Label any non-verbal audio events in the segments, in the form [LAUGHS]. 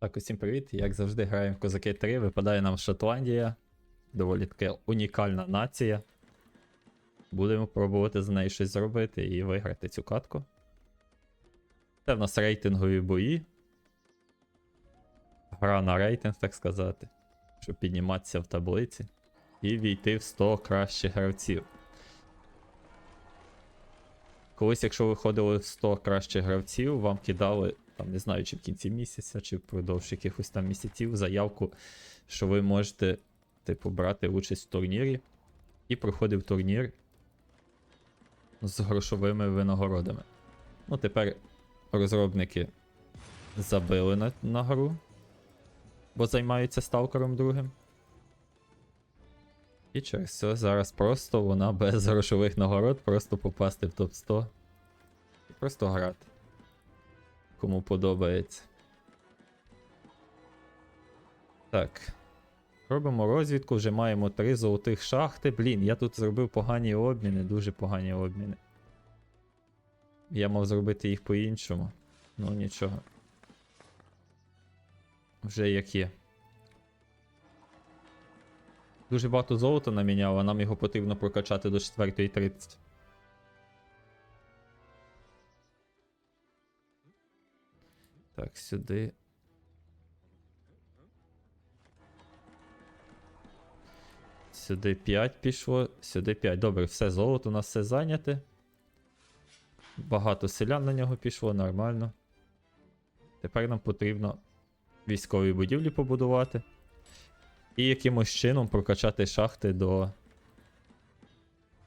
Так, усім привіт. Як завжди, граємо в Козаки 3. Випадає нам Шотландія. Доволі така унікальна нація. Будемо пробувати з нею щось зробити і виграти цю катку. Це в нас рейтингові бої. Гра на рейтинг, так сказати. Щоб підніматися в таблиці. І війти в 100 кращих гравців. Колись, якщо виходили в 100 кращих гравців, вам кидали, там не знаю, чи в кінці місяця, чи впродовж якихось там місяців, заявку, що ви можете, типу, брати участь в турнірі. І проходив турнір з грошовими винагородами. Ну, тепер розробники забили на, на гру, бо займаються сталкером другим. І через це зараз просто вона без [LAUGHS] грошових нагород просто попасти в топ 100 і просто грати. Кому подобається. Так. Робимо розвідку, вже маємо три золотих шахти. Блін, я тут зробив погані обміни, дуже погані обміни. Я мав зробити їх по-іншому. Ну нічого. Вже як є. Дуже багато золота наміняв, а нам його потрібно прокачати до 4.30. Так, сюди. Сюди 5 пішло, сюди 5. Добре, все золото у нас все зайняте. Багато селян на нього пішло, нормально. Тепер нам потрібно військові будівлі побудувати. І якимось чином прокачати шахти до.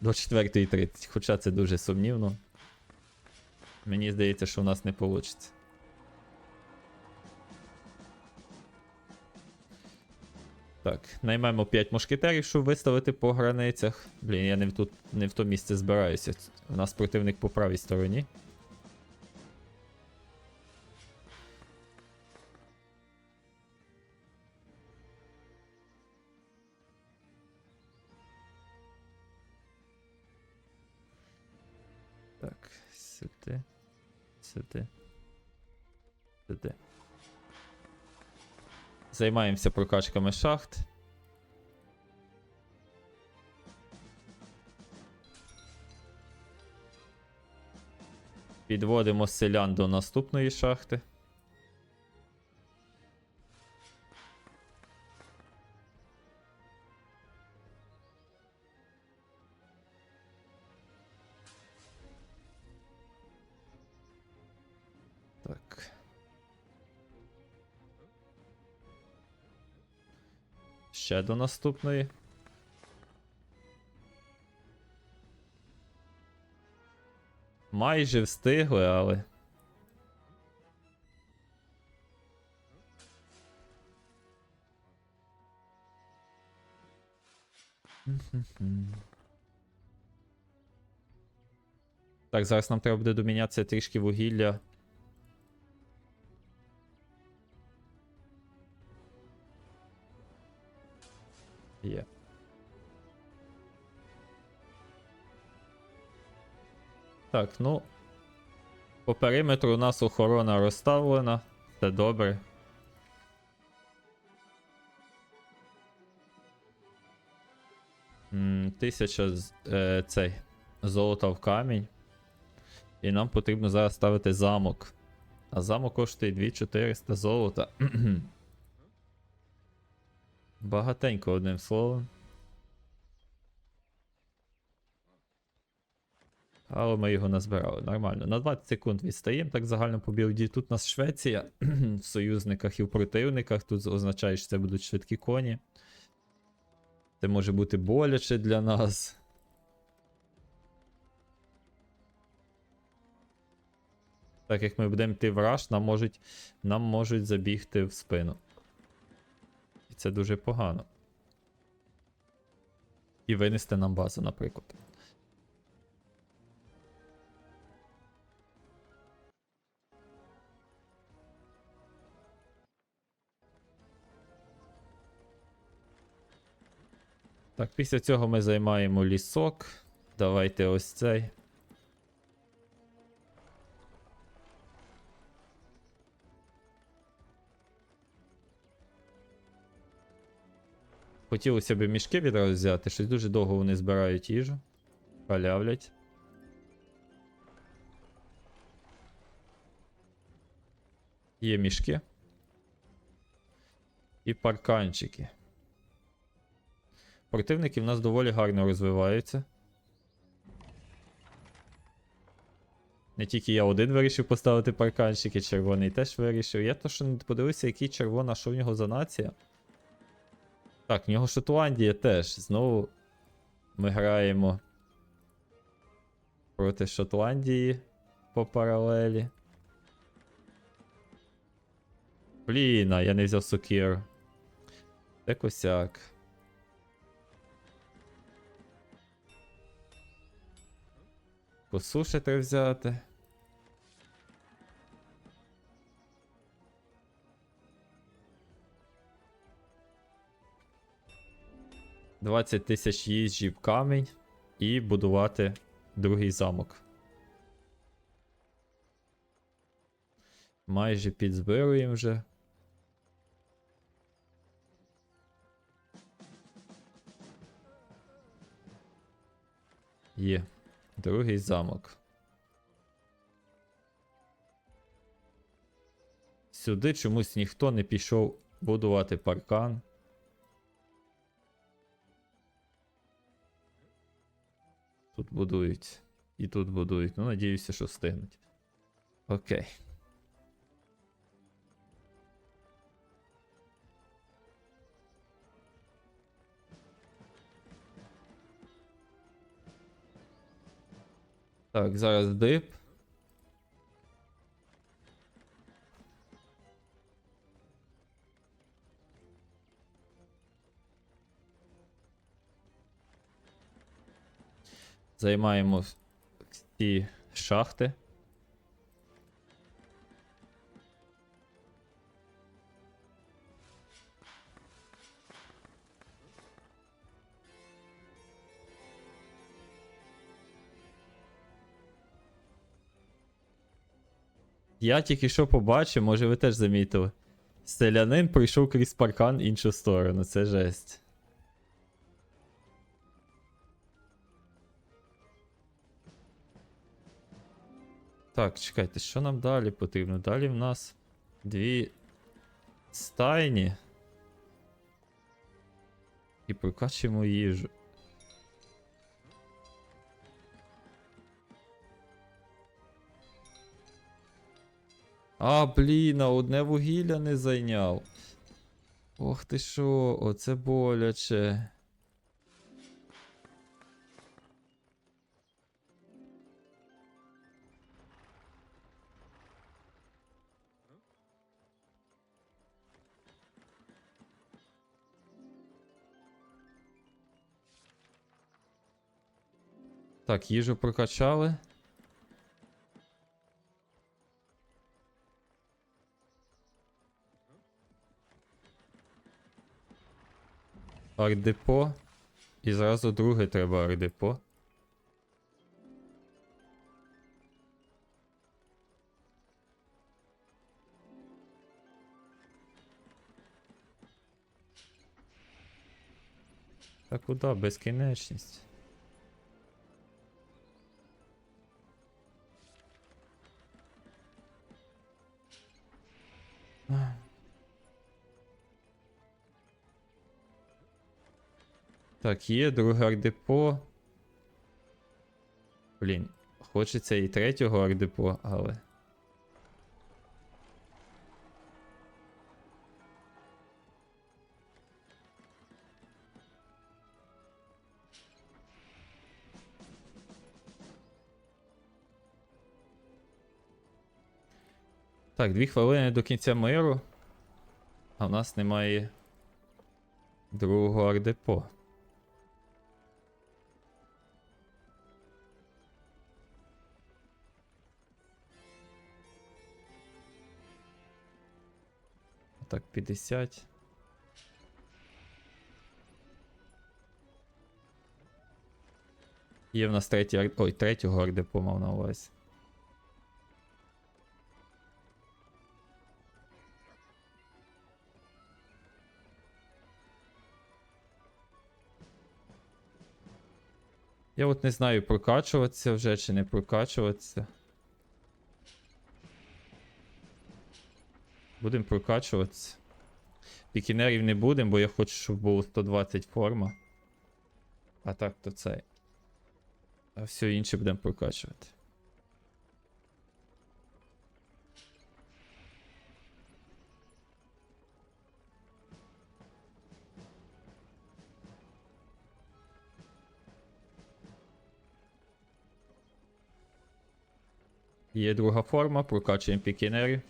До 4.30. Хоча це дуже сумнівно. Мені здається, що у нас не вийде. Так, наймемо 5 мушкетерів, щоб виставити по границях. Блін, я не в, тут, не в то місце збираюся. У нас противник по правій стороні. Займаємося прокачками шахт. Підводимо селян до наступної шахти. Ще до наступної. Майже встигли, але. Так, зараз нам треба буде домінятися трішки вугілля. Є. Так, ну. По периметру у нас охорона розставлена. Це добре. Тисяча е, цей золота в камінь. І нам потрібно зараз ставити замок. А замок коштує 2400 золота. [CLEARS THROAT] Багатенько одним словом. Але ми його назбирали. Нормально. На 20 секунд відстаємо, так загально по білді. Тут у нас Швеція [CLEARS THROAT] в союзниках і в противниках. Тут означає, що це будуть швидкі коні. Це може бути боляче для нас. Так як ми будемо йти в раш, нам можуть, нам можуть забігти в спину. Це дуже погано. І винести нам базу, наприклад. Так, після цього ми займаємо лісок. Давайте ось цей. Хотілося б мішки відразу взяти, щось дуже довго вони збирають їжу. Халявлять. Є мішки. І парканчики. Противники в нас доволі гарно розвиваються. Не тільки я один вирішив поставити парканчики, червоний теж вирішив. Я то що не подивився, який червона, що в нього за нація. Так, в нього Шотландія теж. Знову ми граємо проти Шотландії по паралелі. Блін, а я не взяв сокиру. Це косяк. Треба взяти. Двадцять тисяч їжджі в камінь і будувати другий замок. Майже підзбируємо вже. Є. Другий замок. Сюди чомусь ніхто не пішов будувати паркан. Тут будують. І тут будують. Ну, надіюся, що встигнуть. Окей. Так, зараз дип. Займаємо всі шахти. Я тільки що побачив, може ви теж замітили. Селянин пройшов крізь паркан іншу сторону, це жесть. Так, чекайте, що нам далі потрібно? Далі в нас дві стайні. І прокачуємо їжу. А, блін, а одне вугілля не зайняв. Ох ти що, оце боляче. Так, їжу прокачали. Ардепо. І зразу друге треба ардепо. Та куди? Безкінечність. Так, є друге ардепо. Блін, хочеться і третього ардепо, але. Так, дві хвилини до кінця миру. А в нас немає другого ардепо. Так, 50. Є в нас третій Ой, третього ардепо мав на увазі. Я от не знаю, прокачуватися вже чи не прокачуватися. Будемо прокачуватися. Пікінерів не будемо, бо я хочу, щоб було 120 форма. А так то цей. А все інше будемо прокачувати. Є друга форма, прокачуємо пікінерів.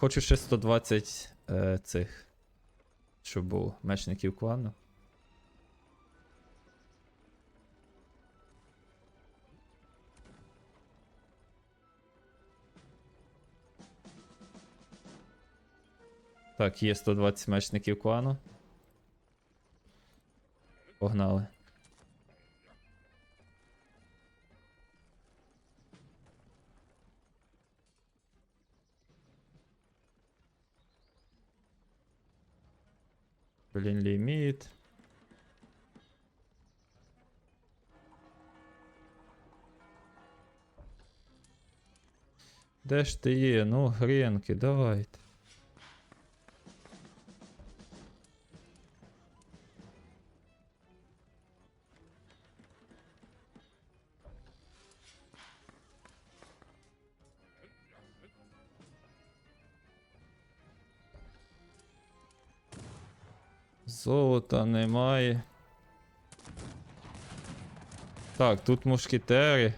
Хочу ще 120 е, цих. Щоб було мечників клану. Так, є 120 мечників клану. Погнали. Де ж ти є? Ну, гренки, давайте. Золота немає. Так, тут мушкетери.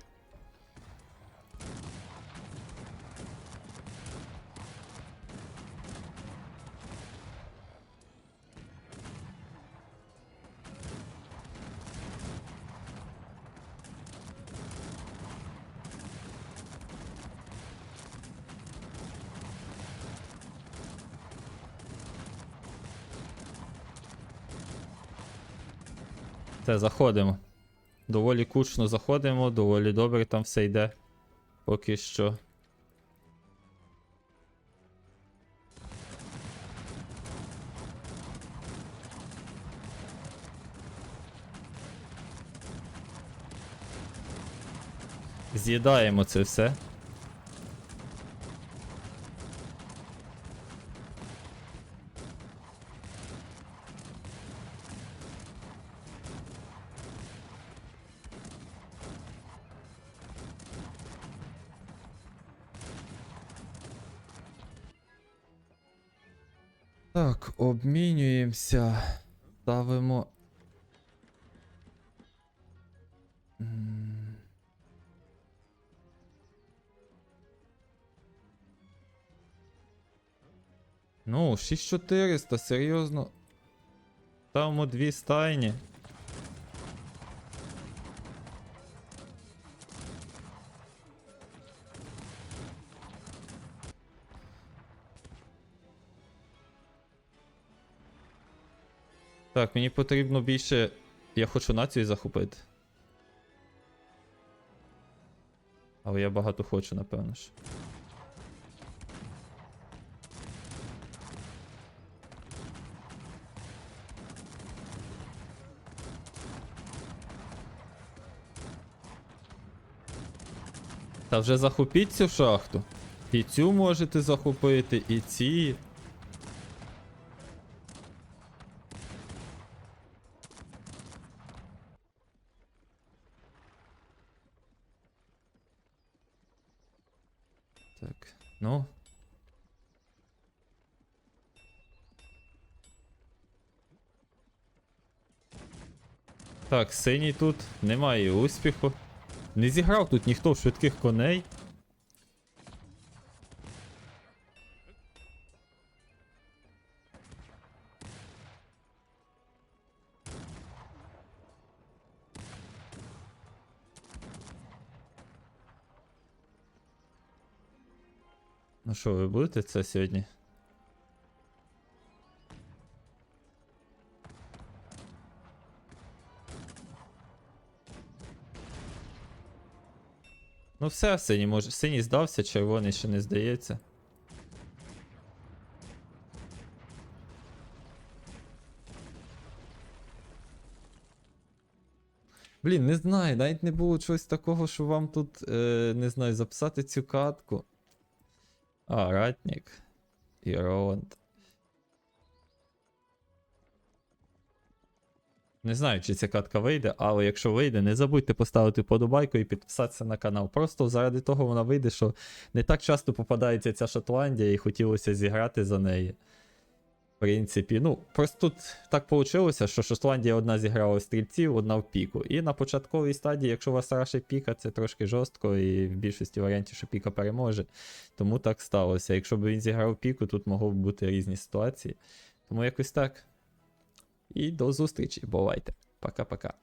Заходимо. Доволі кучно заходимо, доволі добре там все йде. Поки що. З'їдаємо це все. Так, обмінюємося. Ставимо. Ну, 6400, серйозно. Ставимо дві стайні. Так, мені потрібно більше. Я хочу націю захопити. Але я багато хочу, напевно ж. Та вже захопіть цю шахту. І цю можете захопити, і ці. Так, ну. Так, синій тут немає успіху. Не зіграв тут ніхто в швидких коней. Ну що, ви будете це сьогодні? Ну все, синій може. Синій здався, червоний ще не здається. Блін, не знаю, навіть не було чогось такого, що вам тут, е, не знаю, записати цю катку. А, Ратник. І Роланд. Не знаю, чи ця катка вийде, але якщо вийде, не забудьте поставити подобайку і підписатися на канал. Просто заради того вона вийде, що не так часто попадається ця Шотландія і хотілося зіграти за неї. В принципі, ну, просто тут так вийшло, що Шотландія одна зіграла в стрільців, одна в піку. І на початковій стадії, якщо у вас раше піка, це трошки жорстко, і в більшості варіантів, що піка переможе. Тому так сталося. Якщо б він зіграв піку, тут могло б бути різні ситуації. Тому якось так. І до зустрічі. Бувайте. Пока-пока.